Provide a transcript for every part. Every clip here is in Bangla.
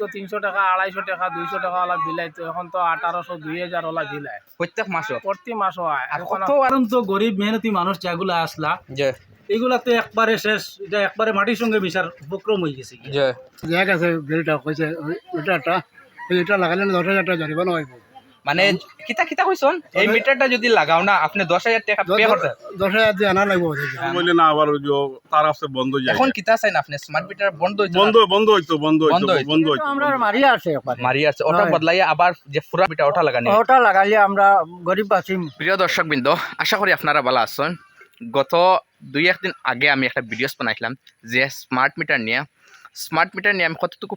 তো তিনশো টাকা আড়াইশো টাকা দুইশো টাকা ওলা বিলাই তো। এখন তো আঠারোশো দুই হাজার ওলা বিলাই। প্রত্যেক মাসে? প্রতি মাসে হয়। এখন কত? কারণ তো গরিব মেহনতি মানুষ যেগুলা আসলা যে। এগুলা তো একবারে শেষ এটা একবারে মাটির সঙ্গে মিশার উপক্রম হয়ে গেছে। যে। জায়গা আছে বিলটা কইছে একটা এটা লাগালে না দশ হাজার টাকা জরিমানা হইব। মানে কিতা কিতা কইছন এই মিটারটা যদি লাগাও না আপনি দশ হাজার টাকা পে করতে দশ হাজার দিয়ে আনা লাগবো। বললে না আবার ওই তার আসতে বন্ধ যায়। এখন কিতা চাই না আপনি? স্মার্ট মিটার বন্ধ হইতো বন্ধ বন্ধ হইতো বন্ধ বন্ধ হইতো। বন্ধ তো হইতো। আমরা মারি আছে একবারে মারি আছে ওটা। বদলাইয়া আবার যে পুরা মিটার ওটা লাগানি। ওটা লাগালে আমরা গরিব বাঁচিম প্রিয় দর্শক বৃন্দ আশা করি আপনারা ভালো আছেন। গত দুই একদিন আগে আমি একটা ভিডিওস বানাইছিলাম যে স্মার্ট মিটার নিয়ে। স্মার্ট মিটার নিয়ে আমি কতটুকু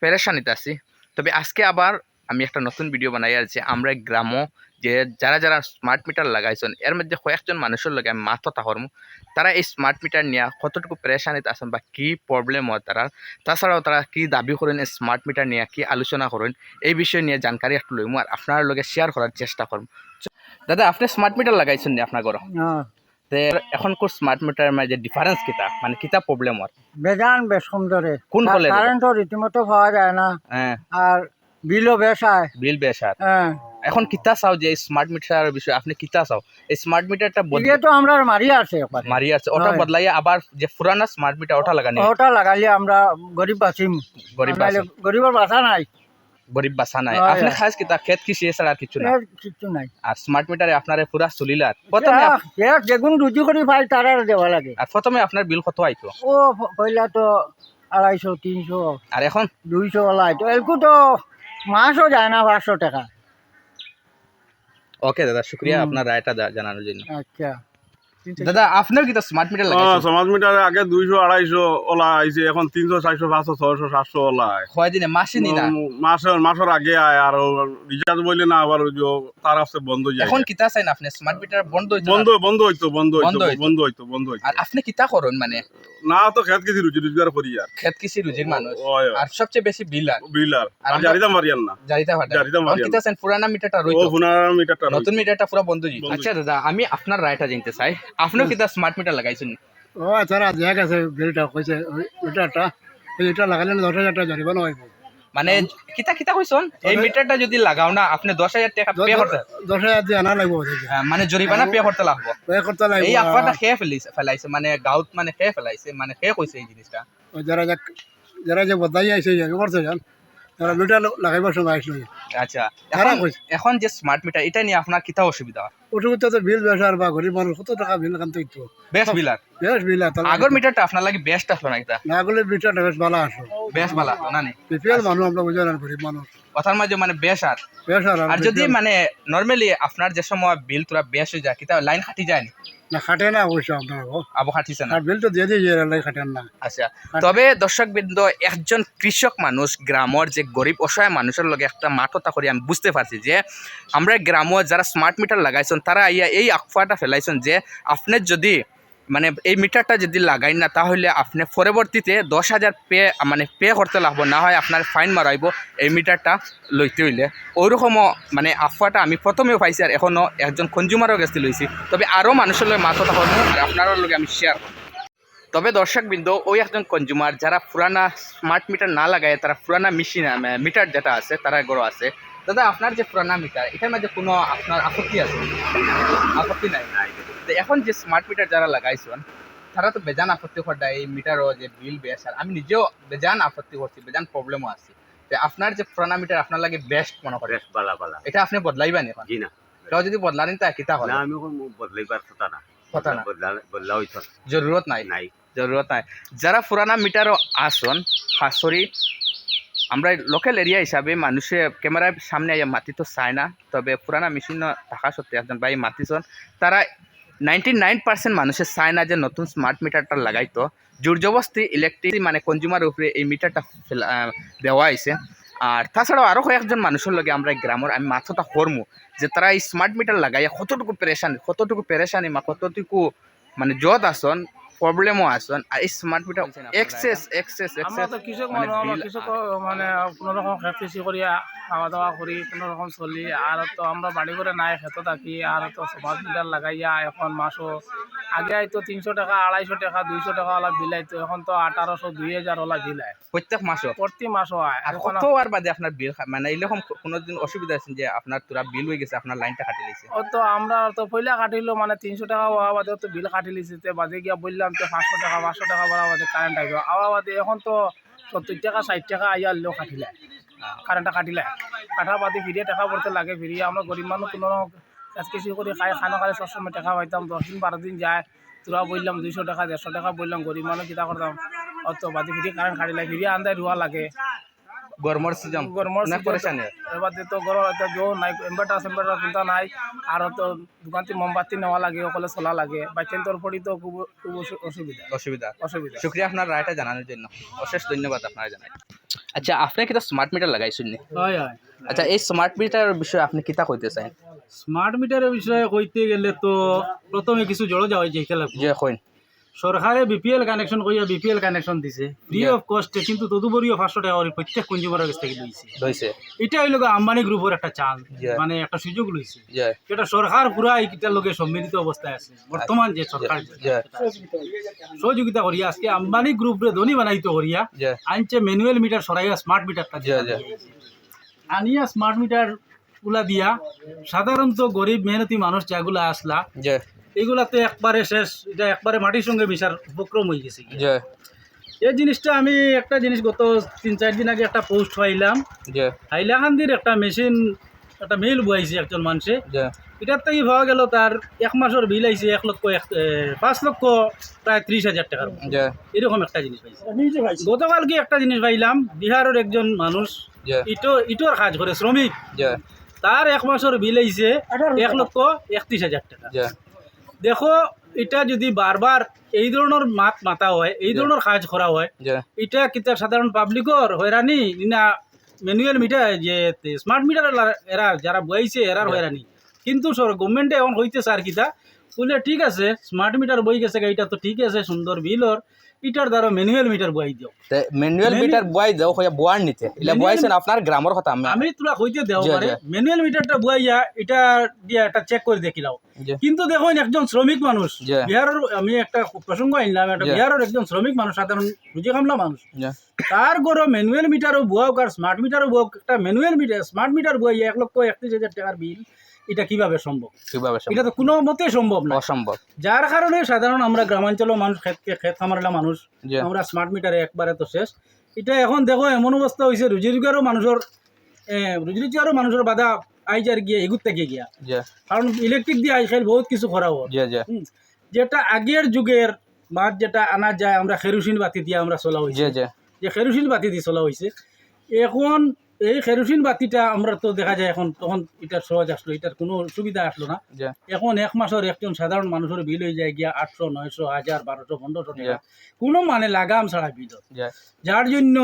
পেরেশানিতে আছি। তবে আজকে আবার আমি একটা নতুন ভিডিও বানাই আর যে আমরা গ্রামও যে যারা যারা স্মার্ট মিটার লাগাইছেন এর মধ্যে কয়েকজন মানুষের লগে আমি মাথা তাহরমু তারা এই স্মার্ট মিটার নিয়ে কতটুকু পেরেশানিতে আছেন বা কী প্রবলেম হয় তারা তাছাড়াও তারা কি দাবি করেন এই স্মার্ট মিটার নিয়ে কি আলোচনা করেন এই বিষয় নিয়ে জানকারি একটু লইমু আর আপনার লগে শেয়ার করার চেষ্টা করব দাদা আপনি স্মার্ট মিটার লাগাইছেন নি আপনার ঘর? এখন কোন স্মার্ট মিটার মাঝে ডিফারেন্স কিতা? মানে কিতা প্রবলেম হয়? বেজান বেশ সুন্দরে। কোন ফলে দাদা? রীতিমতো পাওয়া যায় না। হ্যাঁ। আর বিলও বেশ হয় বিল বেসার হ্যাঁ। এখন কিতা চাও যে স্মার্ট মিটারের বিষয়ে? আপনি কিতা চাও? এই স্মার্ট মিটারটা এদিকে তো আমরা মারি আছে মারি আছে। ওটা। বদলাইয়া আবার যে পুরানা স্মার্ট মিটার ওটা লাগানি। ওটা লাগালে আমরা গরিব বাঁচিম। গরিব। গরিবের বাঁচা নাই। গরিব বাসা নাই। আপনি খাস কিতা? খেত কৃষি এছাড়া আর কিছু কিচ্ছু নাই। আর স্মার্ট মিটারে আপনার পুরা চলিলার প্রথমে আপ- সে যেগুন রুজি করে পাই তার দেওয়া লাগে। আর প্রথমে আপনার বিল কত আইতো? ও পয়লা তো আড়াইশো তিনশো। আর এখন? দুইশো ওলা তো এলকু তো মাসও যায় না পাঁচশো টাকা। ওকে দাদা শুক্রিয়া আপনার রায়টা জানানোর জন্য। আচ্ছা। দাদা আপনার কিতা স্মার্ট মিটার হ্যাঁ, সমাজ মিটারে আগে দুইশো আড়াইশো ওলা আইছে এখন তিনশো চারশো পাঁচশো ছয়শো সাতশো ওলা কয় দিনে মাসে নি না? মাসের মাসের আগে আয় আর রিচার্জ বললে না আবার ওই তার আসতে বন্ধ যায়। এখন কিতা চাই না আপনি? স্মার্ট মিটার বন্ধ হইতো বন্ধ বন্ধ হইতো বন্ধ হইতো হইতো। বন্ধ হইতো বন্ধ হইতো। আর আপনি কিতা করেন মানে? না তো খেত কিছু রুজি রোজগার করি আর। খেত কৃষি রুজির মানুষ। আর সবচেয়ে বেশি বিল আর? বিল আর। মারিয়ান না। জারিতা ভাটা এখন মারিয়ান। কিতা চান পুরানা মিটারটা ও রইতো ফোনার মিটারটা নতুন মিটারটা পুরো বন্ধ জি বন্ধ আচ্ছা দাদা আমি আপনার রায়টা জানতে চাই। আপনিও কিতা স্মার্ট মিটার লাগাইছেন ও আচ্ছা জায়গা আছে বিলটা কইছে ওই- ওইটা একটা এটা লাগালে দশ হাজার টাকা জরিমানা হইব মানে কিতা কিতা কইছন এই মিটারটা যদি লাগাও না আপনি দশ হাজার টাকা পে করতে দশ হাজার দিয়ে আনা লাগবো হ্যাঁ, মানে জরিমানা পে করতে লাগবো। পে করতে লাগবো এই আফাটা খেয়ে ফেলাইছে ফেলাইছে মানে গাঁত মানে খেয়ে ফেলাইছে মানে খেয়ে কইছে এই জিনিসটা যারা যারা যে বদাই আইছে করছে জান মিটার লাগাইবার সময় আসলো। আচ্ছা এখন। এখন যে স্মার্ট মিটার এটা নিয়ে আপনার কিতা অসুবিধা? অসুবিধা তো বিল বেসার বা গরিব মানুষ কত টাকা বিল কান তো বেশ বিলার বেশ বিল আর আগর মিটারটা আপনার লাগে বেস্ট আসলো না এটা না করলে মিটারটা বেশ ভালো আসো বেশ ভালো আসলো না নি? বিপিএল মানুষ আমরা বুঝে না গরিব মানুষ। কথার মাঝে মানে বেশ আর। বেশ আর আর যদি মানে নর্মালি আপনার যে সময় বিল তোরা বেশ হয়ে যায় কিতা লাইন খাটি যায় নি? না খাটে না অবশ্য আপনার আবু খাটিছে না? বিল তো দিয়ে দিয়ে লাই খাটেন না। আচ্ছা তবে দর্শক বৃন্দ একজন কৃষক মানুষ গ্রামের যে গরিব অসহায় মানুষের লগে একটা মাঠতা করি আমি বুঝতে পারছি যে আমরা গ্রাম যারা স্মার্ট মিটার লাগাইছেন তারা ইয়া এই আকফাটা ফেলাইছেন যে আপনার যদি মানে এই মিটারটা যদি লাগাই না, তাহলে আপনি পরবর্তীতে দশ হাজার পে মানে পে করতে লাগবো, না হয় আপনার ফাইন মারাইব এই মিটারটা লইতে হইলে। ওইরকমও মানে আফওয়াটা আমি প্রথমেও পাইছি আর এখনও একজন কনজিউমারও গেছে লইছি। তবে আরও মানুষের লগে মাথা করব আর আপনারও লগে আমি শেয়ার তবে দর্শক বিন্দু ওই একজন কনজিউমার যারা পুরানা স্মার্ট মিটার না লাগায়, তারা পুরানা মেশিন মিটার যেটা আছে, তারা গড়ো আছে। দাদা আপনার যে পুরানা মিটার এটার মধ্যে কোনো আপনার আপত্তি আছে? আপত্তি নাই। তো এখন যে স্মার্ট মিটার যারা লাগাইছেন তারা তো বেজান আপত্তি করটা এই মিটারও যে বিল বেশ আর আমি নিজেও বেজান আপত্তি করছি বেজান প্রবলেমও আছে। তো আপনার যে পুরানা মিটার আপনার লাগে বেস্ট মনে করে বেশ বালা বালা। এটা আপনি বদলাইবেন এখন? জি না। কেউ যদি বদলানি তা কিতা হবে? আমি বদলাইবার কথা না। কথা না। বদলা হইতো জরুরত নাই? নাই। জরুরত নাই। যারা পুরানা মিটারও আসন সরি আমরা লোকাল এরিয়া হিসাবে মানুষে ক্যামেরার সামনে আইয়া মাতি তো চায় না, তবে পুরানা মেশিন থাকা সত্ত্বে একজন ভাই মাতিছন তারা নাইনটি নাইন পার্সেন্ট মানুষের চায় না যে নতুন স্মার্ট মিটারটা লাগাইতো। জবস্তি ইলেকট্রিক মানে কনজিউমার উপরে এই মিটারটা দেওয়া হয়েছে আর তাছাড়াও আরও কয়েকজন মানুষের লগে আমরা গ্রামের, আমি মাথাটা করমু যে তারা এই স্মার্ট মিটার লাগাইয়া কতটুকু পেরেশানি কতটুকু পেরেশানি মা কতটুকু মানে যত আসন প্রবলেমও আসন আর এই smart meter access access access মানে কৃষক মানে কোনো রকম করিয়া খাওয়া দাওয়া করি কোনো রকম চলি। আর তো আমরা বাড়ি করে নাই খেতে থাকি। আর তো সমাজ মিটার লাগাইয়া এখন মাসও আগে তো তিনশো টাকা আড়াইশো টাকা দুইশো টাকা ওলা বিলাইতো এখন তো আঠারোশো দুই হাজার ওলা বিলায় প্রত্যেক মাসও প্রতি মাসও হয়। আর কতবার বাদে আপনার বিল মানে এরকম কোনোদিন অসুবিধা আছে যে আপনার তোরা বিল হয়ে গেছে আপনার লাইনটা কাটি দিয়েছে ও তো আমরা তো পয়লা কাটিলো মানে তিনশো টাকা হওয়া বাদে তো বিল কাটি লিছি। তে বাদে গিয়া বললাম তো পাঁচশো টাকা পাঁচশো টাকা বাড়া বাদে কারেন্ট আইব। আওয়া বাদে এখন তো সত্তর টাকা ষাট টাকা আইয়া লেও কাটিলে কারেন্টটা কাটিলে। কাটা পাতি ফিরিয়ে টাকা পড়তে লাগে ফিরিয়ে আমরা গরিব মানুষ কোনো কিছু করে খাই, খানো খালে সবসময় টাকা পাইতাম দশ দিন বারো দিন যায়। তোরা বললাম দুইশো টাকা দেড়শো টাকা বললাম গরিব মানুষ কিতা করতাম অত বাতি ফিরিয়ে কারেন্ট কাটিলে ফিরিয়ে আন্দায় রুয়া লাগে। গরমর সিজন না পরেশানি এবার তো গরম এত জো নাই ইনভার্টার সিনভার্টার কোনটা নাই আর তো দোকান থেকে মোমবাতি নেওয়া লাগে ওখানে চলা লাগে বাইকের তোর পড়ি তো খুব খুব অসুবিধা। অসুবিধা। অসুবিধা। শুক্রিয়া আপনার রায়টা জানানোর জন্য। অশেষ ধন্যবাদ আপনারা জানাই। আচ্ছা আপনি কিটা স্মার্ট মিটার লাগাইছেন নি? হয় হয়। আচ্ছা এই স্মার্ট মিটার বিষয়ে আপনি কিতা কইতে চান স্মার্ট মিটারের বিষয়ে কইতে গেলে তো প্রথমে কিছু জড়ো যাওয়া যেতে লাগবে যে কইন সরকারে বিপিএল কানেকশন কইয়া বিপিএল কানেকশন দিছে। ফ্রি অফ কস্টে কিন্তু তদুপরিও পাঁচশো টাকা করে প্রত্যেক কনজিউমারের কাছ থেকে লইছে দইছে এটা হইল আম্বানি গ্রুপের একটা চান্স মানে একটা সুযোগ লইছে এটা সরকার পুরা এইটার লগে সম্মিলিত অবস্থায় আছে। বর্তমান যে সরকার সহযোগিতা করিয়া আজকে আম্বানি গ্রুপরে ধনী বানাইতো করিয়া আনছে ম্যানুয়াল মিটার সরাইয়া স্মার্ট মিটারটা। আনিয়া স্মার্ট মিটারগুলা দিয়া সাধারণত গরিব মেহনতি মানুষ যেগুলা আসলা এগুলাতে একবারে শেষ এটা একবারে মাটির সঙ্গে মিশার উপক্রম হয়ে গেছে এই জিনিসটা আমি একটা জিনিস গত তিন চার দিন আগে একটা পোস্ট পাইলাম। হাইলাকান্দির একটা মেশিন একটা মিল বয়াইছে একজন মানুষে। এটার থেকে পাওয়া গেল তার এক মাসের বিল আইছে এক লক্ষ এক পাঁচ লক্ষ প্রায় ত্রিশ হাজার টাকার এরকম একটা জিনিস পাইছে। গতকালকে একটা জিনিস পাইলাম বিহারের একজন মানুষ ইটো ইটোর কাজ করে শ্রমিক। তার এক মাসের বিল আইছে এক লক্ষ একত্রিশ হাজার টাকা। দেখো এটা যদি বারবার এই ধরনের মাত মাতা হয় এই ধরনের কাজ করা হয় এটা কিতা সাধারণ পাবলিকর হয়রানি? না ম্যানুয়াল মিটার যে স্মার্ট মিটার এরা যারা বইছে এরার হয়রানি। কিন্তু গভর্নমেন্টে এখন হইতেছে আর কিতা বলে ঠিক আছে স্মার্ট মিটার বই গেছে এটা তো ঠিক আছে সুন্দর বিলর এটার দ্বারা ম্যানুয়াল মিটার বই দিও। ম্যানুয়াল মিটার বয় দাও হইয়া বোয়ার নিতে ইলা বয়াইছেন আপনার গ্রামের কথা আমি আমি তোরা হইতে দেওয়া জি, পারে ম্যানুয়াল মিটারটা বইয়া এটা দিয়ে একটা চেক করে দেখিলাও। কিন্তু দেখুন একজন শ্রমিক মানুষ বিহারের আমি একটা প্রসঙ্গ আনলাম একটা বিহারের একজন শ্রমিক মানুষ সাধারণ রুজি খামলা মানুষ। তার গরো ম্যানুয়াল মিটারও বুয়াওক আর স্মার্ট মিটারও বুয়াওক একটা ম্যানুয়াল মিটার স্মার্ট মিটার বুয়াই এক লক্ষ একত্রিশ হাজার টাকার বিল এটা কীভাবে সম্ভব? কীভাবে? এটা তো কোনো মতে সম্ভব না। অসম্ভব। যার কারণে সাধারণ আমরা গ্রামাঞ্চলের মানুষ খেত খেত খামারলা মানুষ আমরা স্মার্ট মিটারে একবারে তো শেষ। এটা এখন দেখো এমন অবস্থা হয়েছে রুজি রোজগারও মানুষের রুজি রোজগারও মানুষের বাধা আইজার গিয়ে এগুত থেকে গিয়া। কারণ ইলেকট্রিক দিয়ে আজকাল বহুত কিছু করা হয়। যেটা আগের যুগের মাছ যেটা আনা যায় আমরা খেরুসিন বাতি দিয়ে আমরা চলা হয়েছে যে যে যে বাতি দিয়ে চলা হয়েছে এখন এই কেরোসিন বাতিটা আমরা তো দেখা যায় এখন তখন এটার সহজ আসলো এটার কোনো সুবিধা আসলো না। এখন এক মাসের একজন সাধারণ মানুষের বিল হয়ে যায় গিয়া আটশো নয়শো হাজার বারোশো পনেরোশো টাকা। কোনো মানে লাগাম ছাড়া বিল যার জন্য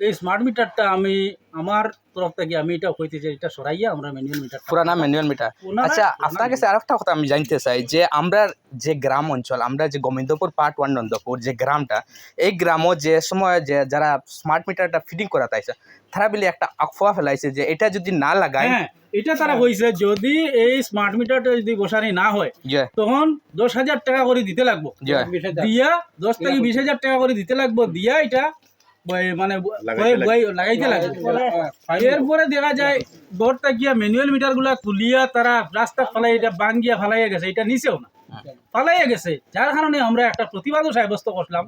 এই স্মার্ট মিটারটা আমি আমার তরফ থেকে আমি এটা কইতে চাই এটা সরাইয়া আমরা ম্যানুয়াল মিটার পুরানা ম্যানুয়াল মিটার আচ্ছা আপনার কাছে আরেকটা কথা আমি জানতে চাই যে আমরা যে গ্রাম অঞ্চল আমরা যে গোবিন্দপুর পার্ট ওয়ান নন্দপুর যে গ্রামটা এই গ্রামও যে সময় যে যারা স্মার্ট মিটারটা ফিটিং করা তাইছে তারা বলে একটা আফওয়া ফেলাইছে যে এটা যদি না লাগায় হ্যাঁ এটা তারা কইছে যদি এই স্মার্ট মিটারটা যদি বসানি না হয় তখন দশ হাজার টাকা করে দিতে লাগবো। দিয়া দশ থেকে বিশ হাজার টাকা করে দিতে লাগবো দিয়া এটা মানে লাগাইতে এরপরে দেখা যায় গিয়া ম্যানুয়াল মিটারগুলা তুলিয়া তারা রাস্তা ফালাই এটা ফালাইয়া গেছে এটা নিচেও না। ফালাইয়া গেছে। যার কারণে আমরা একটা প্রতিবাদও সাব্যস্ত করলাম।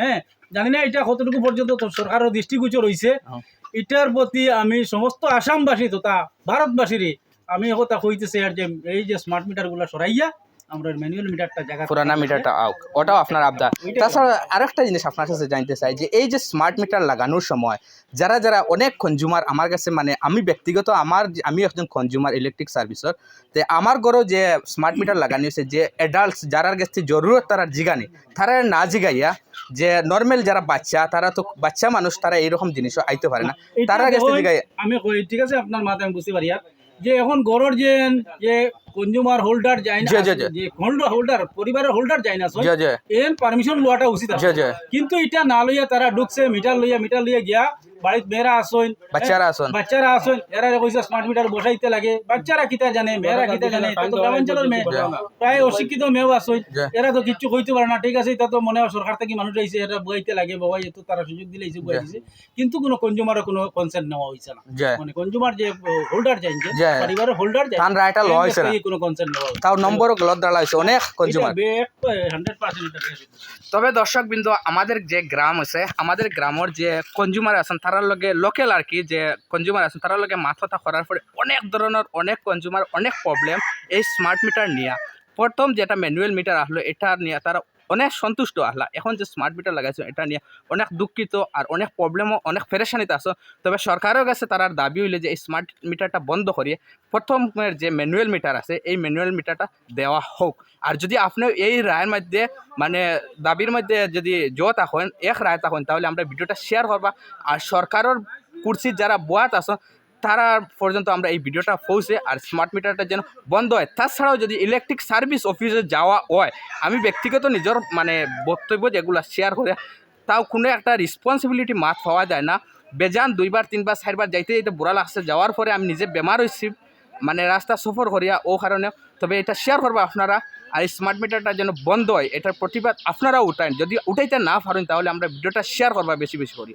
হ্যাঁ জানি না এটা কতটুকু পর্যন্ত তো সরকারের দৃষ্টিগোচর হয়েছে হ্যাঁ। এটার প্রতি আমি সমস্ত আসামবাসী তথা ভারতবাসীরই আমি কথা কইতেছি আর যে এই যে স্মার্ট মিটারগুলা সরাইয়া আমরা ম্যানুয়াল মিটারটা জায়গা পুরানা মিটারটা আউক ওটাও আপনার আবদার। তাছাড়া আরেকটা জিনিস আপনার কাছে জানতে চাই যে এই যে স্মার্ট মিটার লাগানোর সময় যারা যারা অনেক কনজিউমার আমার কাছে মানে আমি ব্যক্তিগত আমার আমি একজন কনজিউমার ইলেকট্রিক সার্ভিসর তো আমার ঘরও যে স্মার্ট মিটার লাগানো হয়েছে যে অ্যাডাল্টস যারার কাছে জরুরত তারা জিগানি তারা না জিগাইয়া যে নর্মাল যারা বাচ্চা তারা তো বাচ্চা মানুষ তারা এইরকম জিনিসও আইতে পারে না। তারা কাছে জিগাই আমি ঠিক আছে আপনার মাথায় আমি বুঝতে পারি আর যে এখন গড়র যে যে কনজিউমার হোল্ডার যায় না যে। যে হোল্ডার পরিবারের হোল্ডার যায় না যে পারমিশন লওয়াটা উচিত আছে। কিন্তু এটা না লইয়া তারা ঢুকছে মিটার লইয়া মিটার লইয়া গিয়া বাড়িতে মেয়েরা আসইন বাচ্চারা আসুন বাচ্চারা আসইন এরা কইছে স্মার্ট মিটার বসাইতে লাগে। বাচ্চারা কিতা জানে মেয়েরা কিতা জানে এটা তো গ্রামাঞ্চলের মেয়ে। প্রায় অশিক্ষিত মেয়েও আসইন। জি। এরা তো কিচ্ছু কইতে পারে না। ঠিক আছে এটা তো মনে হয় সরকার থেকে মানুষ আইছে এটা বইতে লাগে বাবা এত তারা সুযোগ দিলে এই বই দিছে। কিন্তু কোনো কনজিউমারের কোনো কনসেন্ট নেওয়া হইছে না। মানে কনজিউমার যে হোল্ডার জি। পরিবারের হোল্ডার যাই তান রায়টা লওয়া হয়েছে না। কোনো কনসেন্ট নেওয়া হইছে। তাও নম্বরও গলত দাঁড়া হয়েছে অনেক কনজিউমার হান্ড্রেড পার্সেন্ট এটা বেশ হইছে। তবে দর্শক বিন্দু আমাদের যে গ্রাম আছে আমাদের গ্রামের যে কনজিউমার আছেন তারার লগে লোকেল আর কি, যে কনজিউমার আছে তারার লগে মাথাটা করার পরে অনেক ধরনের অনেক কনজিউমার অনেক প্রবলেম এই স্মার্ট মিটার নিয়ে। প্রথম যেটা ম্যানুয়াল মিটার আসলো এটা নিয়ে তারা অনেক সন্তুষ্ট আসলা এখন যে স্মার্ট মিটার লাগাইছো, এটা নিয়ে অনেক দুঃখিত আর অনেক প্রবলেমও অনেক ফেরেশানিতে আসো তবে সরকারের কাছে তারার দাবি হইলে যে এই স্মার্ট মিটারটা বন্ধ করিয়ে প্রথমের যে ম্যানুয়াল মিটার আছে, এই ম্যানুয়াল মিটারটা দেওয়া হোক। আর যদি আপনি এই রায়ের মধ্যে মানে দাবির মধ্যে যদি জোত এখন এক রায় তখন তাহলে আমরা ভিডিওটা শেয়ার করবা। আর সরকারের কুর্সির যারা বোয়াত আছে তারা পর্যন্ত আমরা এই ভিডিওটা পৌঁছে আর স্মার্ট মিটারটা যেন বন্ধ হয়। তাছাড়াও যদি ইলেকট্রিক সার্ভিস অফিসে যাওয়া হয়, আমি ব্যক্তিগত নিজের মানে বক্তব্য যেগুলো শেয়ার করে, তাও কোনো একটা রেসপন্সিবিলিটি মাত পাওয়া যায় না। বেজান দুইবার, তিনবার, চারবার যাইতে যাইতে বুড়া লাগছে, যাওয়ার পরে আমি নিজে বেমার হয়েছি মানে রাস্তা সফর করিয়া ও কারণে। তবে এটা শেয়ার করব আপনারা, আর স্মার্ট মিটারটা যেন বন্ধ হয়, এটার প্রতিবাদ আপনারাও উঠান। যদি উঠাইতে না পারেন, তাহলে আমরা ভিডিওটা শেয়ার করবা বেশি বেশি করি।